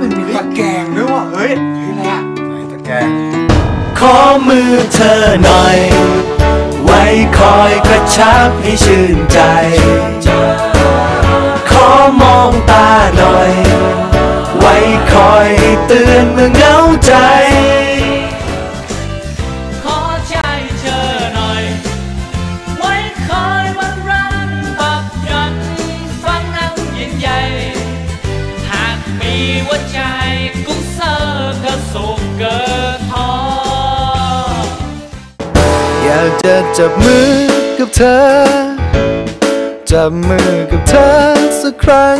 มันมีตะแกรงด้วยว่ะเฮ้ยเฮ้ยอะไรอะไหนตะแกรงขอมือเธอหน่อย ไว้คอยกระชับให้ชื่นใจ ขอมองตาหน่อย ไว้คอยเตือนเมื่อเหงาใจ วใจกุ้งเซอร์ก็สุขเกินพอ อยากจะจับมือกับเธอ จับมือกับเธอสักครั้ง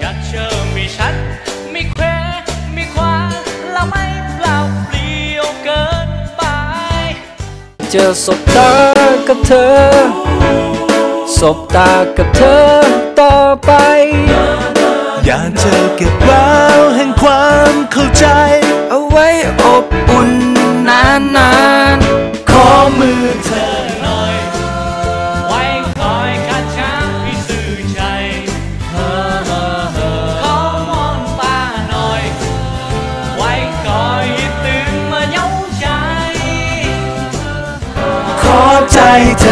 อยากเชื่อมีฉันมีแควมีควาและไม่เปล่าเปลี่ยวเกินไป เจอสบตากับเธอ สบตากับเธอต่อไป อยากเจอ ก็บแววแห่งความเข้าใจ เอาไว้อบอุ่นนานๆ ขอมือเธอหน่อย ไว้คอยคัดช้าพี่สื่อใจเธอขอมองตาหน่อย ไว้คอยตื่นมาเย้าใจ ขอใจเธอ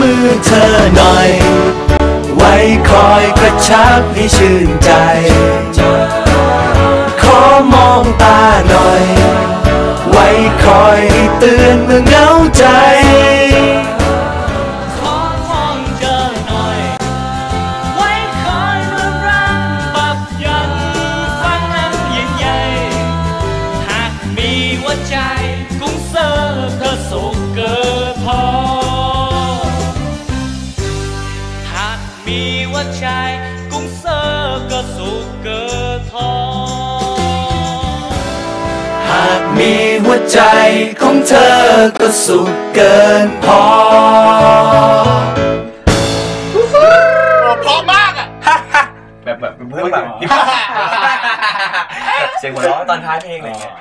มือเธอหน่อย ไว้คอยกระชับให้ชื่นใจ ขอมองตาหน่อย ไว้คอยให้เตือนเมื่อเหงาใจขอมองเจอหน่อยไว้คอยเมื่อรักปับยันฟังนั้นยิ่งใหญ่หากมีหัวใจกุ้งเซอร์เธอสุขเกิน วใจกุ้งเซอร์ก็สุขเกินพอหากมีหัวใจของเธอก็สุขเกินพอพอมากอะแบบแบบเป็นเพื่อนแบบเสียงหัวเราะตอนท้ายเพลงอะไรอย่างเงี้ย